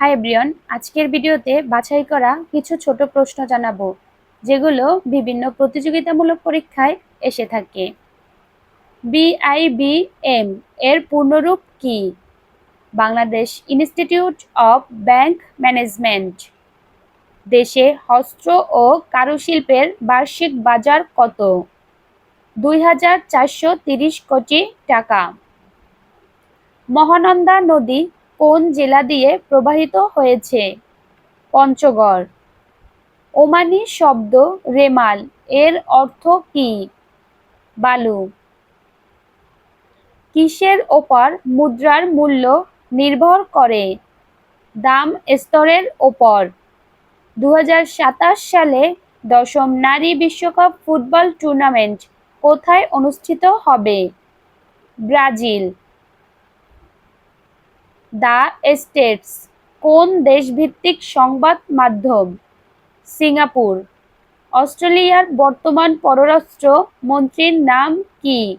High Brian, আজকের ভিডিওতে বাছাই করা কিছু ছোট প্রশ্ন জানাব, যেগুলো বিভিন্ন প্রতিযোগিতামূলক পরীক্ষায় এসে থাকে। বিআইবিএম এর পূর্ণরূপ কি? Bangladesh Institute of Bank Management দেশে হস্ত্র ও কারুশিল্পের বার্ষিক বাজার কত? দুই কোটি টাকা। মহানন্দা নদী কোন জেলা দিয়ে প্রবাহিত হয়েছে? পঞ্চগড়। ওমানি শব্দ রেমাল, এর অর্থ কি? বালু। কিসের ওপর মুদ্রার মূল্য নির্ভর করে? দাম স্তরের ওপর। দু হাজার সাতাশ সালে দশম নারী বিশ্বকাপ ফুটবল টুর্নামেন্ট কোথায় অনুষ্ঠিত হবে? ব্রাজিল। দ্য স্টেটস, কোন দেশভিত্তিক সংবাদ মাধ্যম? সিঙ্গাপুর। অস্ট্রেলিয়ার বর্তমান পররাষ্ট্র মন্ত্রীর নাম কি?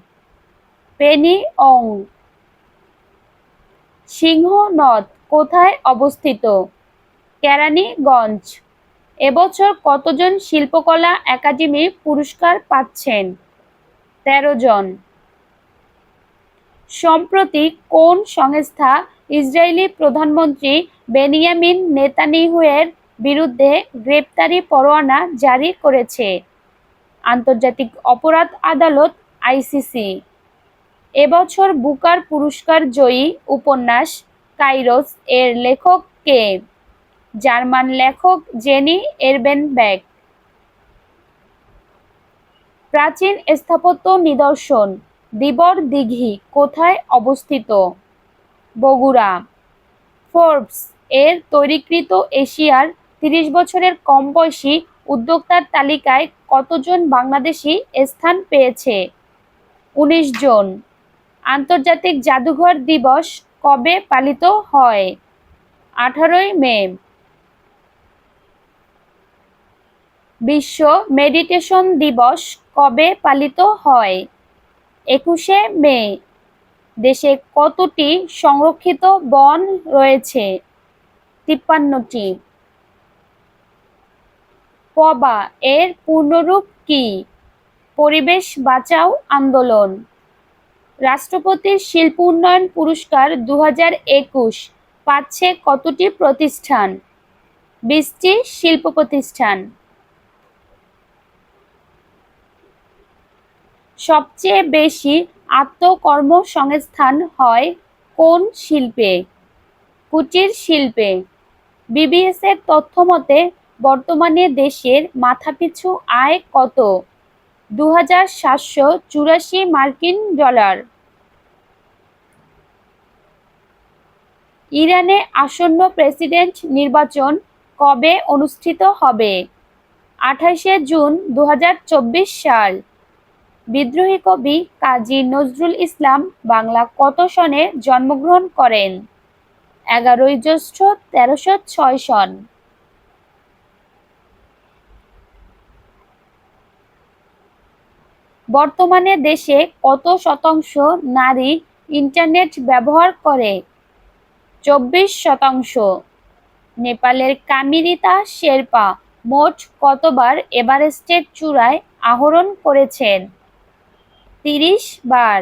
পেনি অং। সিংহ নদ কোথায় অবস্থিত? কেরানীগঞ্জ। এবছর কতজন শিল্পকলা একাডেমি পুরস্কার পাচ্ছেন? তেরো জন। সম্প্রতি কোন সংস্থা ইসরায়েলি প্রধানমন্ত্রী বেনিয়ামিন নেতানিহুয়ের বিরুদ্ধে গ্রেপ্তারি পরোয়ানা জারি করেছে। আন্তর্জাতিক অপরাধ আদালত, আইসিসি। এবছর বুকার পুরস্কার জয়ী উপন্যাস কাইরোস এর লেখক কে? জার্মান লেখক জেনি এরবেনব্যাক প্রাচীন স্থাপত্য নিদর্শন, দিবর দিঘি, কোথায় অবস্থিত? বগুড়া। ফোর্বস এর তৈরিকৃত এশিয়ার তিরিশ বছরের কম বয়সী উদ্যোক্তার তালিকায় কতজন বাংলাদেশি স্থান পেয়েছে? উনিশ জন। আন্তর্জাতিক জাদুঘর দিবস কবে পালিত হয়? আঠারোই মে। বিশ্ব মেডিটেশন দিবস কবে পালিত হয়? একুশে মে। দেশে কতটি সংরক্ষিত বন রয়েছে? তিপ্পান্নটি। পবা, এর পূর্ণরূপ কি? পরিবেশ বাঁচাও আন্দোলন। রাষ্ট্রপতির শিল্প উন্নয়ন পুরস্কার দু পাচ্ছে কতটি প্রতিষ্ঠান? বিশটি শিল্প প্রতিষ্ঠান। সবচেয়ে বেশি আত্মকর্মসংস্থান হয় কোন শিল্পে? কুটির শিল্পে। বিবিএস এর তথ্য মতে, বর্তমানে দেশের মাথাপিছু আয় কত? দু হাজার সাতশো চুরাশি মার্কিন ডলার। ইরানে আসন্ন প্রেসিডেন্ট নির্বাচন কবে অনুষ্ঠিত হবে? আঠাশে জুন দু হাজার চব্বিশ সাল। বিদ্রোহী কবি কাজী নজরুল ইসলাম বাংলা কত সনে জন্মগ্রহণ করেন? এগারোই জ্যৈষ্ঠ তেরোশো ছয় সন। বর্তমানে দেশে কত শতাংশ নারী ইন্টারনেট ব্যবহার করে? চব্বিশ শতাংশ। নেপালের কামিরিতা শেরপা মোট কতবার এভারেস্টের চূড়ায় আহরণ করেছেন? তিরিশ বার।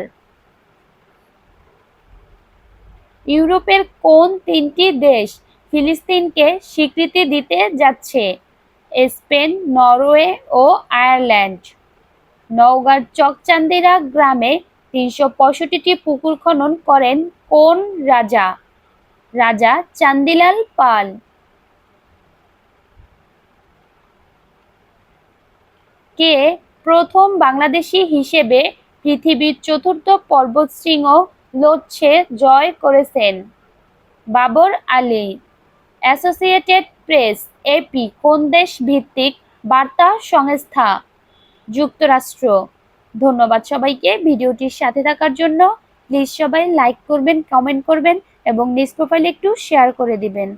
ইউরোপের কোন তিনটি দেশ ফিলিস্তিনকে স্বীকৃতি দিতে যাচ্ছে? স্পেন, নরওয়ে ও আয়ারল্যান্ড। নওগাঁর চকচান্দিরা গ্রামে তিনশো পঁয়ষট্টিটি পুকুর খনন করেন কোন রাজা? রাজা চান্দিলাল পাল। কে প্রথম বাংলাদেশি হিসেবে পৃথিবীর চতুর্থ পর্বতশৃঙ্গ লোচ্ছে জয় করেছেন। Babar Ali Associated Press AP কোন দেশ ভিত্তিক বার্তা সংস্থা? যুক্তরাষ্ট্র। ধন্যবাদ সবাইকে ভিডিওটির সাথে থাকার জন্য। প্লিজ সবাই লাইক করবেন, কমেন্ট করবেন এবং নিজ প্রোফাইলে একটু শেয়ার করে দিবেন।